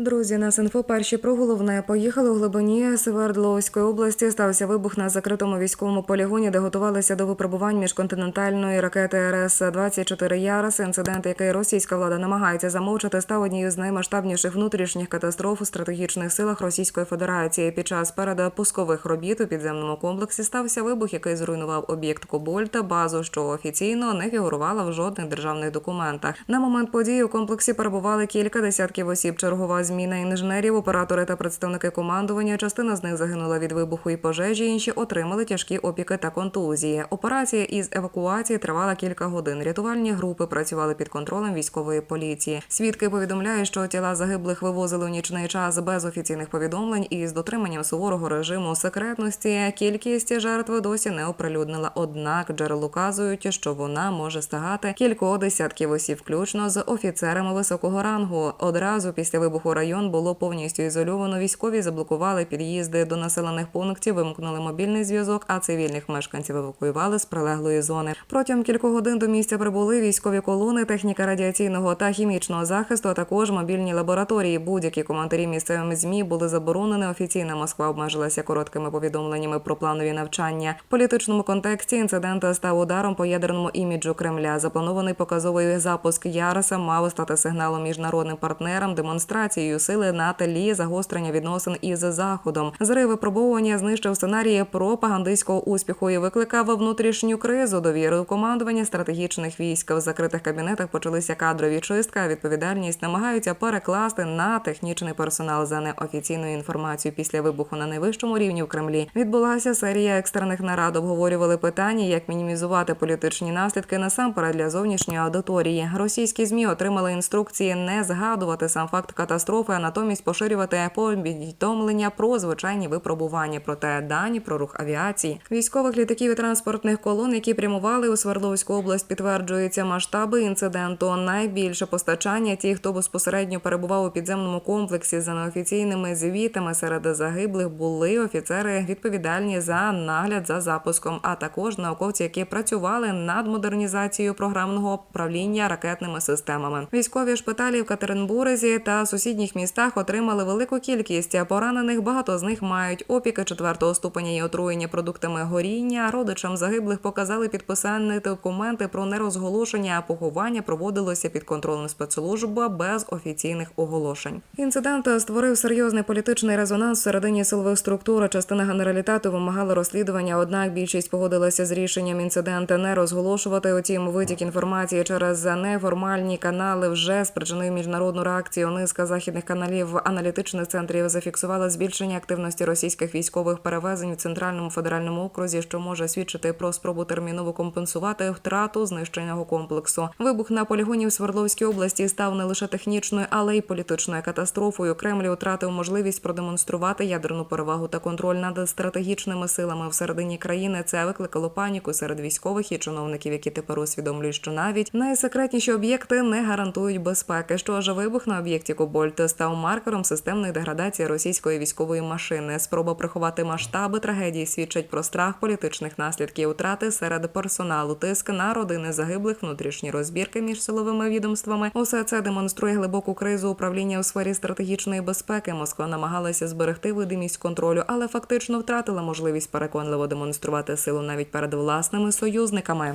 Друзі, нас інфо перші про головне поїхали у глибині Севердловської області. Стався вибух на закритому військовому полігоні, де готувалися до випробувань міжконтинентальної ракети РС 24 Ярос. Інцидент, який російська влада намагається замовчати, став однією з наймасштабніших внутрішніх катастроф у стратегічних силах Російської Федерації. Під час передпускових робіт у підземному комплексі стався вибух, який зруйнував об'єкт Кобольта, базу, що офіційно не фігурувала в жодних державних документах. На момент події у комплексі перебували кілька десятків осіб. Чергова зміна інженерів, оператори та представники командування. Частина з них загинула від вибуху і пожежі. Інші отримали тяжкі опіки та контузії. Операція із евакуації тривала кілька годин. Рятувальні групи працювали під контролем військової поліції. Свідки повідомляють, що тіла загиблих вивозили у нічний час без офіційних повідомлень і з дотриманням суворого режиму секретності. Кількість жертв досі не оприлюднила. Однак джерела вказують, що вона може стагати кількох десятків осіб, включно з офіцерами високого рангу. Одразу після вибуху район було повністю ізольовано. Військові заблокували під'їзди до населених пунктів, вимкнули мобільний зв'язок, а цивільних мешканців евакуювали з прилеглої зони. Протягом кількох годин до місця прибули військові колони, техніка радіаційного та хімічного захисту, а також мобільні лабораторії. Будь-які коментарі місцевими змі були заборонені. Офіційна Москва обмежилася короткими повідомленнями про планові навчання. В політичному контексті інцидент став ударом по ядерному іміджу Кремля. Запланований показовий запуск Яроса мав стати сигналом міжнародним партнерам, демонстрацією сили на тлі загострення відносин із заходом. Зрив випробовування знищив сценарії пропагандистського успіху і викликав внутрішню кризу довіри у командування стратегічних військ. В закритих кабінетах почалися кадрові чистка. Відповідальність намагаються перекласти на технічний персонал за неофіційною інформацією. Після вибуху на найвищому рівні в Кремлі відбулася серія екстрених нарад. Обговорювали питання, як мінімізувати політичні наслідки насамперед для зовнішньої аудиторії. Російські змі отримали інструкції не згадувати сам факт катастрофи, а натомість поширювати повідомлення про звичайні випробування, проте дані про рух авіації, військових літаків і транспортних колон, які прямували у Свердловську область, підтверджуються масштаби інциденту. Найбільше постачання ті, хто безпосередньо перебував у підземному комплексі за неофіційними звітами серед загиблих були офіцери відповідальні за нагляд за запуском, а також науковці, які працювали над модернізацією програмного управління ракетними системами. Військові шпиталі в Катеринбурзі та сусідніх містах отримали велику кількість поранених. Багато з них мають опіки четвертого ступеня і отруєння продуктами горіння. Родичам загиблих показали підписані документи про нерозголошення, а поховання проводилося під контролем спецслужб без офіційних оголошень. Інцидент створив серйозний політичний резонанс всередині силових структур. Частина генералітету вимагала розслідування. Однак більшість погодилася з рішенням інцидента не розголошувати. Утім, витік інформації через неформальні канали вже спричинив міжнародну реакцію. Низка західних каналів аналітичних центрів зафіксувала збільшення активності російських військових перевезень в центральному федеральному окрузі, що може свідчити про спробу терміново компенсувати втрату знищеного комплексу. Вибух на полігоні в Свердловській області став не лише технічною, але й політичною катастрофою. Кремль втратив можливість продемонструвати ядерну перевагу та контроль над стратегічними силами всередині країни. Це викликало паніку серед військових і чиновників, які тепер усвідомлюють, що навіть найсекретніші об'єкти не гарантують безпеки. Що ж вибух на об'єкті Кобольт став маркером системної деградації російської військової машини. Спроба приховати масштаби трагедії свідчить про страх політичних наслідків утрати серед персоналу, тиск на родини загиблих, внутрішні розбірки між силовими відомствами. Усе це демонструє глибоку кризу управління у сфері стратегічної безпеки. Москва намагалася зберегти видимість контролю, але фактично втратила можливість переконливо демонструвати силу навіть перед власними союзниками.